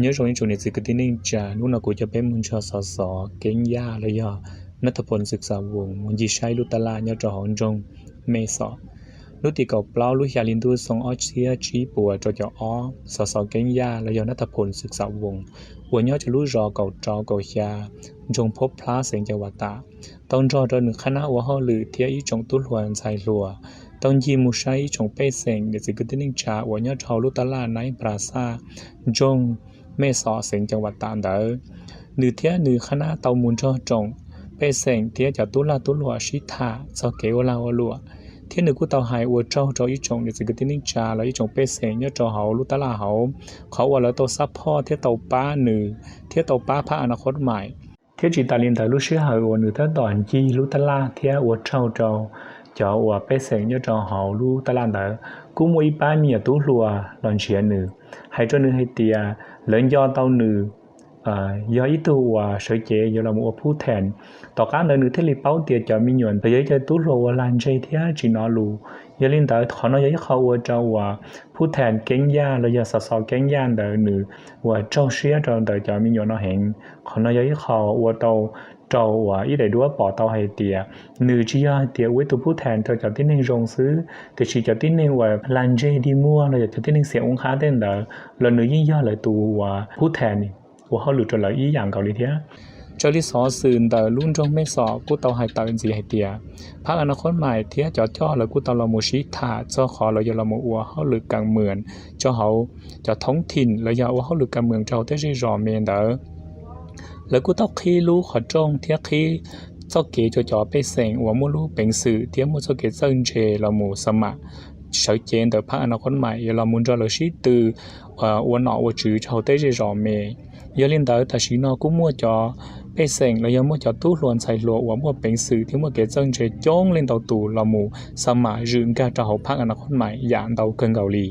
นืงอส่วนในสิ่งที่นิ่งจานุนกุจะเป็นมุนชอสสเก่งยาและยอนัทพลศึกษาวงมุนจีใช้ลุตลาเนื้อจองจงเมสอลุติเก่าเปล่าลุยาลินดูทรงออเชียชีปัวจอจอออสอสเก่งยาและยอนัทพลศึกษาวงหัวเนื้อจะลุยรอเก่าจอเก่าชาจงพบพระเสงจวตาต้องจอจหนึ่งคณะวะฮอลือเทียอีจงตุลวนชายลัวต้องยี้มใช้ชงเป้เสงเดี๋ยวสิกุตินิงชาหัวยนื้อทอลุตลาในปราซาจงมมสอเสียงจังหวัดตานเดอหรือเทียหรือคณะเตามูลช่อจงไปเสียงเทียจะตุลาตุลัวชิตาสเกวลาวลัวเทียหนึ่งกูเตาหายอวดเจ้าเจ้าอีจงเดี๋ยวสิกตินิจาแล้วอีจงเปเสียงเนี่ยจาเฮาลุตลาเฮาเขาว่าแล้วตัวซับพ่อเทียเตาป้าหนึ่ง เทียเตาป้าพระอนาคตใหม่เทียจิตาลินเตาลุชื่อเฮาวัวหนึ่งเทียดอนจีลุตลาเทียอวดเจ้าเจ้า cho ua bé sẽ nhớ trong họ lu ta làm đỡ cũng mỗi ba miệng ở tú lùa lòn chuyện nữ hay cho nữ hay tia lớn do tao nữ do ít tu ua sợi chế do là một phú thèn tỏ cá nữ nữ thế lập báo tia cho mi nhuận bây giờ cho tú lùa lan chơi thế chỉ nó lù giờ linh tới họ nói với họ ua cho ua phú thèn kén gia rồi giờ sợ sợ kén gia đỡ nữ ua trâu xía trâu đỡ cho mi nhuận nó hẹn họ nói với họ ua tàu 到า一来多报道海地啊，女只ปอเตาาหยยยเเตตีีนช้ัวผู้แทนจะจที่หนึ่งรงซื้อแต่ชีจาที่หนึ่งว่าลันเจดีมัวเราจะที่หนึ่งเสียองค์ค้าเต้นเดอเราเนื้อยิ่งย่อเลยตัวผู้แทนนี่ว่าเขาหลุดจนเราอีอย่างเกาหลีเทียเจ้าที่สอสื่นแต่รุ่นจงไม่สอนกู้เตาห้เตาอินสีห้ยเตียพักอนาคตใหม่เทียจอดจ่อเลากู้เตาโมชิถาเจ้าขอเรายาลมอัวเขาหลุดกลางเมืองเจ้าเขาจะท้องถิ่นเลาอยาอัวเขาหลุดกลางเมืองเจ้าเตชีรอเมนเดอแล้วกูต้องขี้รู้ขอจ้องเทียขี้เจ้าเก๋จ่อจ่อไปเสงหัวมูรู้เป็นสื่อเทียมูเจ้าเก๋เซินเจเราหมูสมะเฉยเจนแต่พระอนาคตใหม่เรามุนจอเราชี้ตือวันหนอวันจื้อชาวเต้เจรอเมยอลินเตอแต่ชีนอกูมั่วจอไปเสงแล้วยังมั่วจอตู้หลวนใส่หลวหัวมั่วเป็นสื่อที่มั่วเก๋เซินเจจ้องเล่นเตาตู่เราหมูสมะยืนการจะหอบพระอนาคตใหม่อย่างเตาเกินเกาหลี